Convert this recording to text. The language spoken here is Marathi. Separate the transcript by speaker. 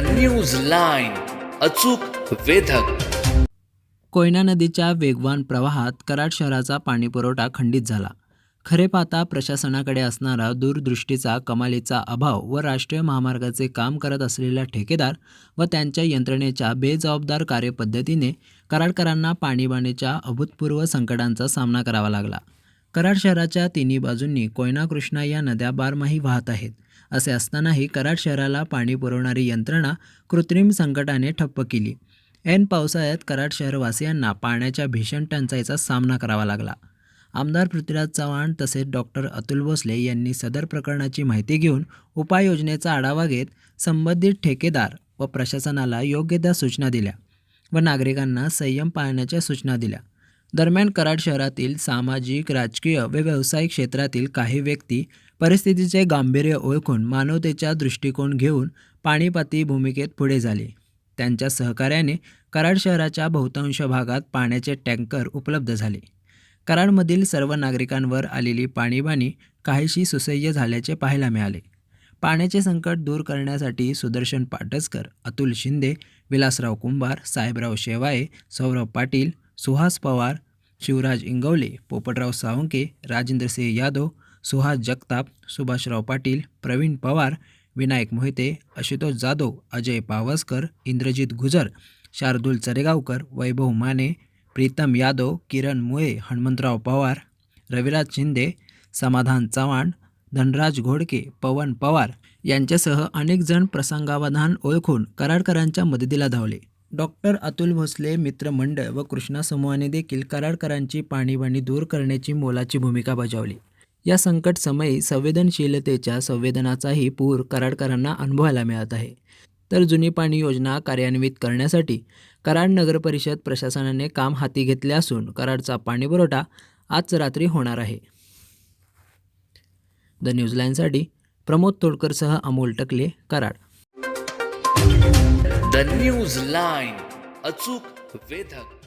Speaker 1: न्यूज लाईन अचूक वेधक.
Speaker 2: कोयना नदीच्या वेगवान प्रवाहात कराड शहराचा पाणीपुरवठा खंडित झाला. खरे पाहता प्रशासनाकडे असणारा दूरदृष्टीचा कमालीचा अभाव व राष्ट्रीय महामार्गाचे काम करत असलेला ठेकेदार व त्यांच्या यंत्रणेच्या बेजबाबदार कार्यपद्धतीने कराडकरांना पाणीबाणीच्या अभूतपूर्व संकटांचा सामना करावा लागला. कराड शहराच्या तिन्ही बाजूंनी कोयना कृष्णा या नद्या बारमाही वाहत आहेत. असे असतानाही कराड शहराला पाणी पुरवणारी यंत्रणा कृत्रिम संकटाने ठप्प केली. ऐन पावसाळ्यात कराड शहरवासियांना पाण्याच्या भीषण टंचाईचा सामना करावा लागला. आमदार पृथ्वीराज चव्हाण तसेच डॉक्टर अतुल भोसले यांनी सदर प्रकरणाची माहिती घेऊन उपाययोजनेचा आढावा घेत संबंधित ठेकेदार व प्रशासनाला योग्य त्या सूचना दिल्या व नागरिकांना संयम पाळण्याच्या सूचना दिल्या. दरम्यान कराड शहरातील सामाजिक राजकीय व व्यावसायिक क्षेत्रातील काही व्यक्ती परिस्थितीचे गांभीर्य ओळखून मानवतेच्या दृष्टिकोन घेऊन पाणीपाती भूमिकेत पुढे झाले. त्यांच्या सहकार्याने कराड शहराच्या बहुतांश भागात पाण्याचे टँकर उपलब्ध झाले. कराडमधील सर्व नागरिकांवर आलेली पाणीबाणी काहीशी सुसह्य झाल्याचे पाहायला मिळाले. पाण्याचे संकट दूर करण्यासाठी सुदर्शन पाटसकर अतुल शिंदे विलासराव कुंभार साहेबराव शेवाळे सौरभ पाटील सुहास पवार शिवराज इंगवले पोपटराव सावंके राजेंद्रसिंह यादव सुहास जगताप सुभाषराव पाटील प्रवीण पवार विनायक मोहिते आशुतोष जाधव अजय पावसकर इंद्रजित गुजर शार्दूल चरेगावकर वैभव माने प्रीतम यादव किरण मुळे हनुमंतराव पवार रविराज शिंदे समाधान चव्हाण धनराज घोडके पवन पवार यांच्यासह अनेक जण प्रसंगावधान ओळखून कराडकरांच्या मदतीला धावले. डॉक्टर अतुल भोसले मित्रमंडळ व कृष्णा समूहाने देखील कराडकरांची पाणीबाणी दूर करण्याची मोलाची भूमिका बजावली. या संकट समयी संवेदनशीलतेच्या संवेदनाचाही पूर कराडकरांना अनुभवायला मिळत आहे. तर जुनी पाणी योजना कार्यान्वित करण्यासाठी कराड नगर परिषद प्रशासनाने काम हाती घेतले असून कराडचा पाणीपुरवठा आज रात्री होणार आहे. द न्यूजलाईनसाठी Pramod तोडकरसह Amol Takle Karad.
Speaker 1: The news line अचूक वेधक.